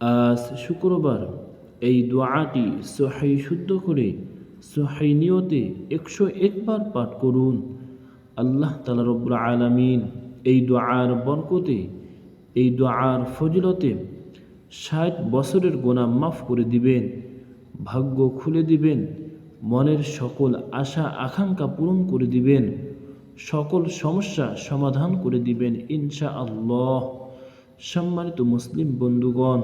আজ শুক্রবার এই দোয়াটি সোহাই শুদ্ধ করে সোহাই নিয়তে একশো একবার পাঠ করুন। আল্লাহ তালা রব্বুল আলমিন এই দোয়ার বরকতে, এই দোয়ার ফজিলতে ষাট বছরের গোনা মাফ করে দিবেন, ভাগ্য খুলে দিবেন, মনের সকল আশা আকাঙ্ক্ষা পূরণ করে দিবেন, সকল সমস্যা সমাধান করে দিবেন ইনশা আল্লাহ সম্মানিত মুসলিম বন্ধুগণ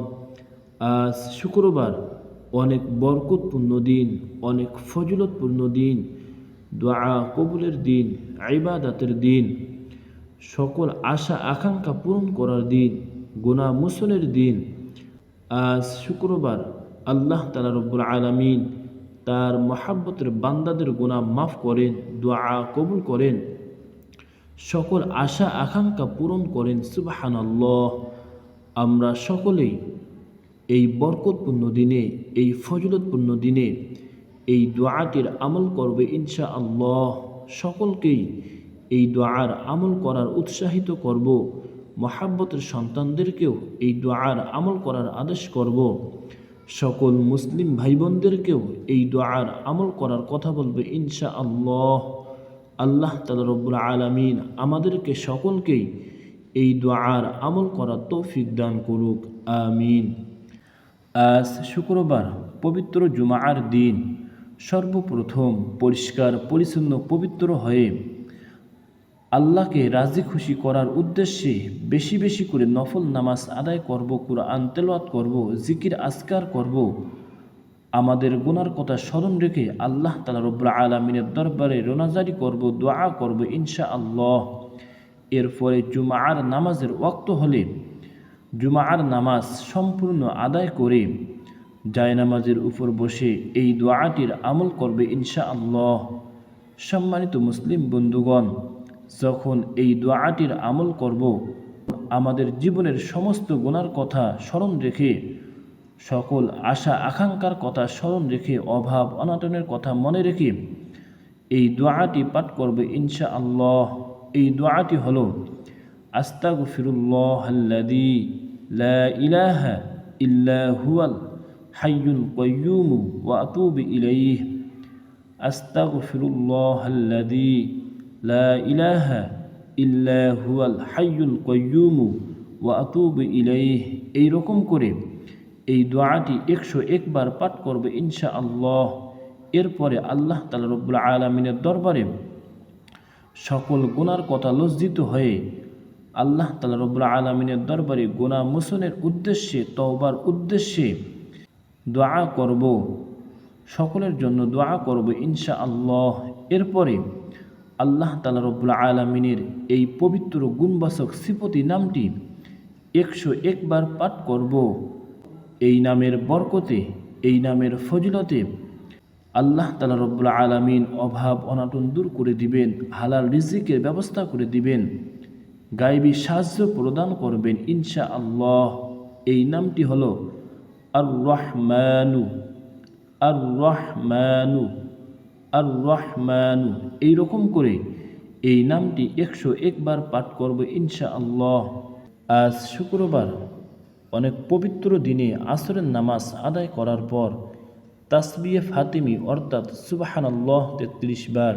আজ শুক্রবার অনেক বরকতপূর্ণ দিন, অনেক ফজিলতপূর্ণ দিন, দোয়া কবুলের দিন আইবাদাতের দিন, সকল আশা আকাঙ্ক্ষা পূরণ করার দিন গোনা মোসনের দিন। আজ শুক্রবার আল্লাহ তালা রব্বুল আলমিন তার মহাব্বতের বান্দাদের গোনা মাফ করেন, দোয়া কবুল করেন, সকল আশা আকাঙ্ক্ষা পূরণ করেন সুবাহান আমরা সকলেই এই বরকতপূর্ণ দিনে, এই ফজলতপূর্ণ দিনে, এই দোয়াটির আমল করবে ইনশা আল্লাহ সকলকেই এই দোয়ার আমল করার উৎসাহিত করব। মহাব্বতের সন্তানদেরকেও এই দোয়ার আমল করার আদেশ করব। সকল মুসলিম ভাই বোনদেরকেও এই দোয়ার আমল করার কথা বলবে ইনশা আল্লাহ আল্লাহ তালা রব্বুল আলমিন আমাদেরকে সকলকেই এই দোয়ার আমল করার তৌফিক দান করুক। আমিন। আজ শুক্রবার পবিত্র জুমার দিন। সর্বপ্রথম পরিষ্কার, পরিচ্ছন্ন, পবিত্র হয়ে আল্লাহকে রাজি খুশি করার উদ্দেশ্যে বেশি বেশি করে নফল নামাজ আদায় করব, কুরআন তেলাওয়াত করব, জিকির আসকার করব। আমাদের গুনার কথা স্মরণ রেখে আল্লাহ তালা রব্লা আলমিনের দরবারে রোনাজারি করব, দোয়া করব ইনশা আল্লাহ এরপরে জুমার নামাজের ওয়াক্ত হলে জুমার নামাজ সম্পূর্ণ আদায় করে জায়নামাজের উপর বসে এই দোয়াটির আমল করবে ইনশা আল্লাহ সম্মানিত মুসলিম বন্ধুগণ, যখন এই দোয়াটির আমল করব, আমাদের জীবনের সমস্ত গুণার কথা স্মরণ রেখে, সকল আশা আকাঙ্ক্ষার কথা স্মরণ রেখে, অভাব অনাটনের কথা মনে রেখে এই দোয়াটি পাঠ করবে ইনশা আল্লাহ এই দোয়াটি হল, আস্তাগফিরুল্লাহ আল্লাযী লা ইলাহা ইল্লা হুয়াল হাইয়ুল কাইয়্যুম ওয়া আতুবু ইলাইহি আস্তাগফিরুল্লাহ আল্লাযী লা ইলাহা ইল্লা হুয়াল হাইয়ুল কাইয়্যুম ওয়া আতুবু ইলাইহি এই রকম করে এই দোয়াটি একশো একবার পাঠ করবে ইনশা আল্লাহ এরপরে আল্লাহ তালা রব্বুল আলমিনের দরবারে সকল গুনার কথা লজ্জিত হয়ে আল্লাহ তালা রব্বুল আলমিনের দরবারে গোনা মোসনের উদ্দেশ্যে, তওবার উদ্দেশ্যে দোয়া করব। সকলের জন্য দোয়া করব ইনশা আল্লাহ এরপরে আল্লাহ তালা রব্বুল আলমিনের এই পবিত্র গুণবাসক সিপতি নামটি একশো একবার পাঠ করব। এই নামের বরকতে, এই নামের ফজিলতে আল্লাহ তালা রব্বুল আলমিন অভাব অনাটন দূর করে দিবেন, হালাল রিজিকের ব্যবস্থা করে দিবেন। গাইবি সাহায্য প্রদান করবেন ইনশা আল্লাহ এই নামটি হল আর রহমানু আর রহমানু আর রহমানু এইরকম করে এই নামটি একশো একবার পাঠ করব ইনশা আল্লাহ আজ শুক্রবার, অনেক পবিত্র দিনে আসরের নামাজ আদায় করার পর তাসবিয়ে ফাতিমি অর্থাৎ সুবাহান আল্লাহ তেত্রিশ বার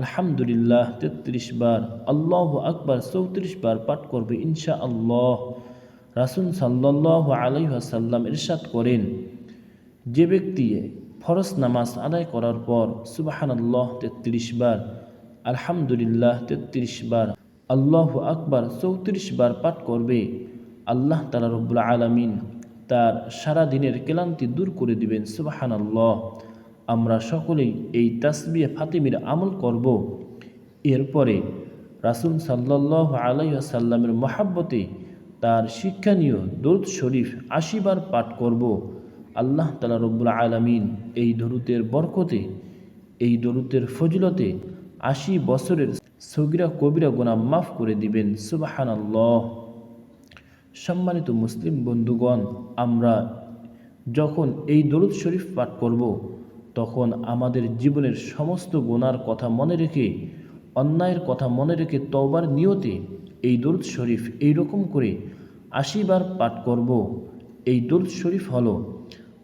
আলহামদুলিল্লাহ, তেত্রিশ বার, আল্লাহ আকবার, চৌত্রিশ বার পাঠ করবে ইনশা আল্লাহ রাসুল সাল্লাহ আলাইসাল্লাম ইরশাদ করেন, যে ব্যক্তি ফরজ নামাজ আদায় করার পর সুবাহান আল্লাহ তেত্রিশ বার, আলহামদুলিল্লাহ তেত্রিশ বার, আল্লাহ আকবার, চৌত্রিশ বার পাঠ করবে, আল্লাহ তালা রব্বুল আলমিন তার সারা দিনের ক্লান্তি দূর করে দিবেন সুবাহান আল্লাহ আমরা সকলেই এই তাসবিয়া ফাতিমির আমল করব। এরপরে রাসুল সাল্লাহ আলাইসাল্লামের মহাব্বতে তার শিক্ষানীয় দরুদ শরীফ আশিবার পাঠ করব। আল্লাহ তালা রব্বুল আলমিন এই দরুতের বরকতে, এই দরুতের ফজিলতে আশি বছরের সগিরা কবিরা গোনা মাফ করে দিবেন সুবাহান আল্লাহ সম্মানিত মুসলিম বন্ধুগণ, আমরা যখন এই দরুদ শরীফ পাঠ করব তখন আমাদের জীবনের সমস্ত গোনার কথা মনে রেখে, অন্যায়ের কথা মনে রেখে তওবার নিয়তে এই দুরুদ শরীফ এই রকম করে আশীর্বাদ পাঠ করব। এই দুরুদ শরীফ হল,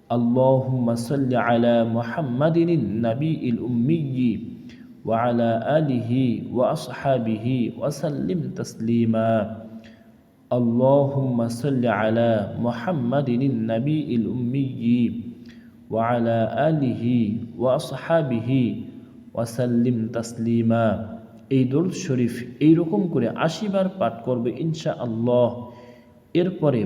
আল্লাহুম্মা সাল্লি আলা মুহাম্মাদিন নাবী ইল উম্মিয়্যি ওয়া আলা আলিহি ওয়া আসহাবিহি ওয়া সাল্লিম তাসলিমা। আল্লাহুম্মা সাল্লি আলা মুহাম্মাদিন নাবী ইল উম্মিয়্যি وعلى آله وأصحابه ওয়াসাল্লিম তাসলিমা এই দরুদ শরীফ এই রকম করে আশিবার পাঠ করবে ইনশা আল্লাহ এরপরে